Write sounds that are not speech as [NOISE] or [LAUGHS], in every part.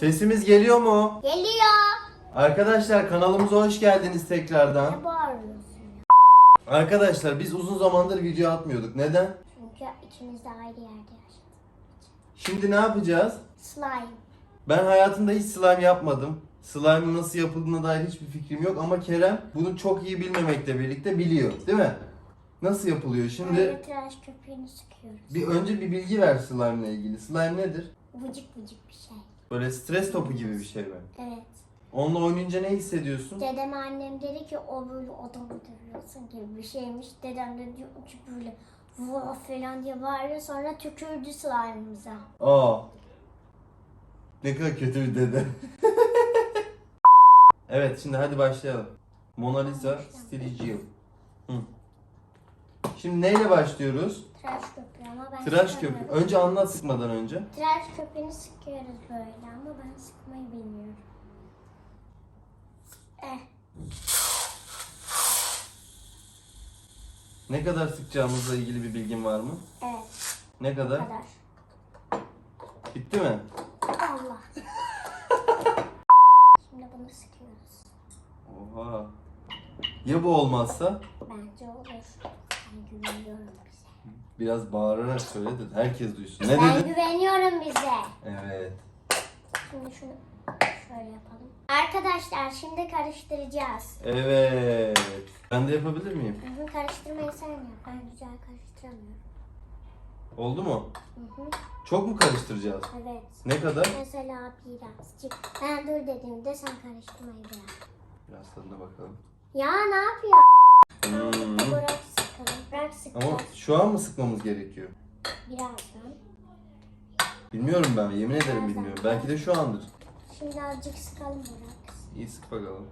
Sesimiz geliyor mu? Geliyor. Arkadaşlar kanalımıza hoş geldiniz tekrardan. Ne bağırıyorsun? Arkadaşlar biz uzun zamandır video atmıyorduk. Neden? Çünkü ikimiz de ayrı yerde yaşadık. Şimdi ne yapacağız? Slime. Ben hayatımda hiç slime yapmadım. Slime'ın nasıl yapıldığına dair hiçbir fikrim yok ama Kerem bunu çok iyi bilmemekle birlikte biliyor. Değil mi? Nasıl yapılıyor? Şimdi Şimdi tıraş köpüğünü sıkıyoruz. bir önce bir bilgi ver slime ile ilgili. Slime nedir? Vıcık vıcık bir şey. Böyle stres topu gibi bir şey mi? Evet. Onunla oynayınca ne hissediyorsun? Dedem annem dedi ki o böyle odamı dövüyorsun gibi bir şeymiş. Dedem de diyor ki böyle vah falan diye bağırıyor sonra tükürdü slime'ımıza. Aa. Ne kadar kötü bir dede. [LAUGHS] evet şimdi hadi başlayalım. Mona Lisa Stilicium. Hı. Şimdi neyle başlıyoruz? Tıraş köpüğü ama ben Tıraş köpüğü. Önce anlat sıkmadan önce. Tıraş köpüğünü sıkıyoruz böyle ama ben sıkmayı bilmiyorum. Eh. Ne kadar sıkacağımızla ilgili bir bilgin var mı? Evet. Ne Bu kadar? kadar. Bitti mi? Allah. [LAUGHS] Şimdi bunu sıkıyoruz. Oha. Ya bu olmazsa? Bence olur. Ben güveniyorum bize. Biraz bağırarak söyle de herkes duysun. Ne ben dedin? güveniyorum bize. Evet. Şimdi şunu şöyle yapalım. Arkadaşlar şimdi karıştıracağız. Evet. Ben de yapabilir miyim? Hı hı, karıştırmayı sen yap. Ben güzel karıştıramıyorum. Oldu mu? Hı hı, Çok mu karıştıracağız? evet. Ne kadar? Mesela birazcık. Ben dur dediğimde sen karıştırmayı bırak. Biraz tadına bakalım. Ya ne yapıyor? Hmm. Bırak sıkalım. Bırak sıkalım. Ama şu an mı sıkmamız gerekiyor? Birazdan. Bilmiyorum ben. Yemin ederim bilmiyorum. Belki de şu andır. Şimdi azıcık sıkalım bırak. İyi sık bakalım.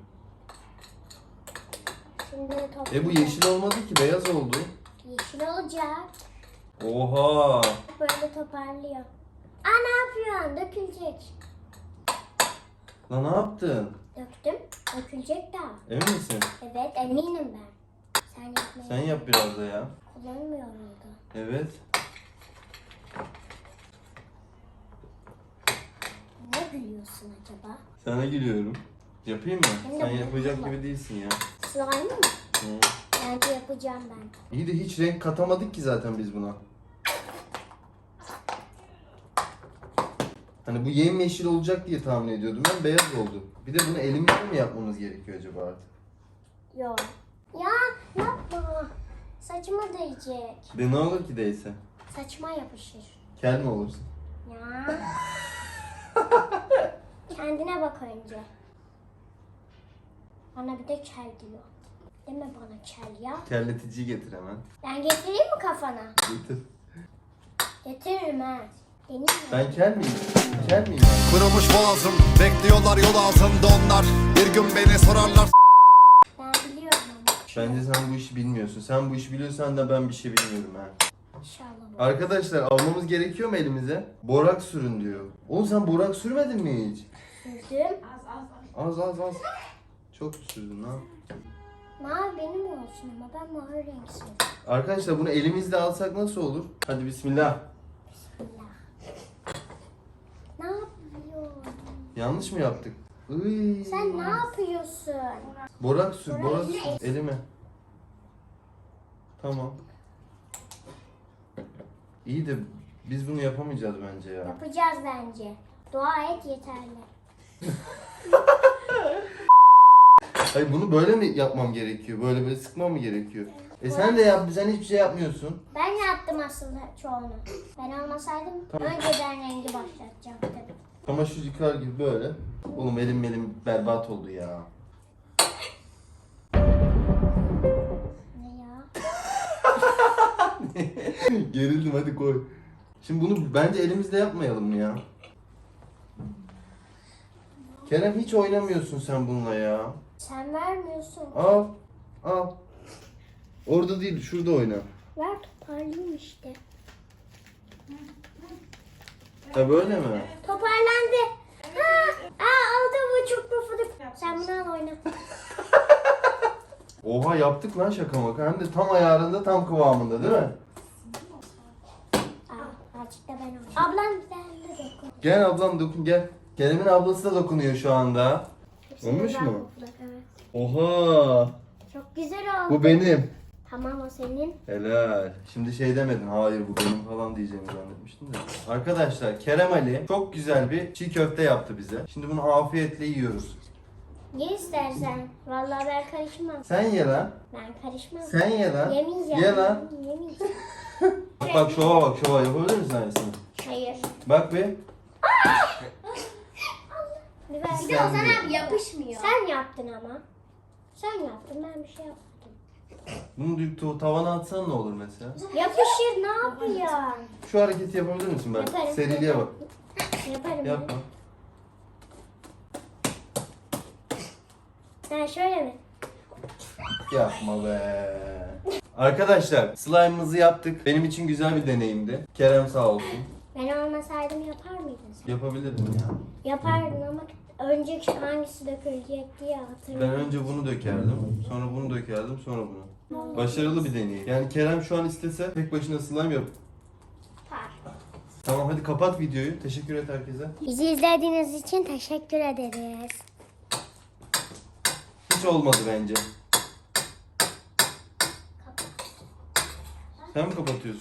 Şimdi toplayacağız. E bu yeşil olmadı ki. Beyaz oldu. Yeşil olacak. Oha. Böyle toparlıyor. Aa ne yapıyorsun? Dökülecek. Lan ne yaptın? Döktüm. Dökülecek daha. Emin misin? Evet eminim ben. Sen yap biraz da ya. kullanmıyorum da. Evet. Ne gülüyorsun acaba? Sana gülüyorum. Yapayım mı? Hem de Sen bunu yapacak gibi değilsin ya. Slime mı? Hı. Bence yapacağım ben. İyi de hiç renk katamadık ki zaten biz buna. Hani bu yemyeşil olacak diye tahmin ediyordum ben beyaz oldu. Bir de bunu elimizle mi yapmamız gerekiyor acaba artık? Yok. Ya yapma. Saçıma değecek. De ne olur ki değse? Saçıma yapışır. Kel mi olursun? Ya. Kendine bak önce. Bana bir de kel diyor. Deme bana kel ya. Kelleticiyi getir hemen. Ben getireyim mi kafana? Getir. Getiririm ha. Deneyim? Ben kel miyim? Kel miyim? Kırılmış boğazım Bekliyorlar yol altında onlar Bir gün beni sorarlar ama. Bence sen bu işi bilmiyorsun. Sen bu işi biliyorsan da ben bir şey bilmiyorum ha. İnşallah. Arkadaşlar almamız gerekiyor mu elimize? Borak sürün diyor. Oğlum sen borak sürmedin mi hiç? Sürdüm. Az az az. Çok sürdün ha. Mavi benim olsun ama ben mavi renk sürdüm. Arkadaşlar bunu elimizle alsak nasıl olur? Hadi bismillah. Bismillah. Ne yapıyorsun? Yanlış mı yaptık? Iy. Sen ne yapıyorsun? Borak sür, Borak sür. Elime. Tamam. İyi de biz bunu yapamayacağız bence ya. Yapacağız bence. Dua et yeterli. [LAUGHS] Hayır bunu böyle mi yapmam gerekiyor? Böyle böyle sıkmam mı gerekiyor? E sen de yap, sen hiçbir şey yapmıyorsun. Ben yaptım aslında çoğunu. Ben olmasaydım Tamam. önceden rengi başlatacaktım. Çamaşır yıkar gibi böyle. Oğlum elim elim berbat oldu ya. Ne ya? [LAUGHS] Gerildim hadi koy. Şimdi bunu bence elimizde yapmayalım mı ya? Kerem hiç oynamıyorsun sen bununla ya. Sen vermiyorsun. Al. Al. Orada değil şurada oyna. Ver toparlayayım işte. Ha böyle mi? Toparlandı. Ha, aa, aldı bu çok pufuduk. Sen bunu al oyna. [LAUGHS] Oha yaptık lan şaka maka. Hem de tam ayarında tam kıvamında değil mi? Aa, azıcık da ben oynayayım. Ablam ben de dokun. Gel ablam dokun gel. Kerem'in ablası da dokunuyor şu anda. Hepsini Olmuş mu? kokla- Evet. Oha! Çok güzel oldu. Bu benim. Tamam o senin. Helal. Şimdi şey demedin, hayır bu benim falan diyeceğimi zannetmiştim de. Arkadaşlar Kerem Ali çok güzel bir çiğ köfte yaptı bize. Şimdi bunu afiyetle yiyoruz. Ye istersen. Vallahi ben karışmam. Sen ye lan. Ben karışmam. Sen ye lan. Yemeyeceğim. Ye lan. Yemeyeceğim. Bak, bak şova bak şova yapabilir misin aynısını? Hayır. Bak bir. Bir ver. Bir de Ozan abi yapışmıyor. Sen yaptın ama. Sen yaptın ben bir şey yapmadım. Bunu tu- tavana atsan ne olur mesela? Yapışır ne yapıyor? Şu hareketi yapabilir misin ben? Yaparım. Seriliğe bak. Yaparım. Yapma. Ha şöyle mi? Yapma be. Arkadaşlar slime'ımızı yaptık. Benim için güzel bir deneyimdi. Kerem sağ olsun. Ben olmasaydım yapar mıydın sen? Yapabilirdim ya. Yapardın ama önceki hangisi dökülecek diye Ben hatırlıyorum. önce bunu dökerdim. Sonra bunu dökerdim. Sonra bunu. Başarılı bir deneyim. Yani Kerem şu an istese tek başına slime yap. Tamam hadi kapat videoyu. Teşekkür et herkese. Bizi izlediğiniz için teşekkür ederiz. Hiç olmadı bence. Sen mi kapatıyorsun?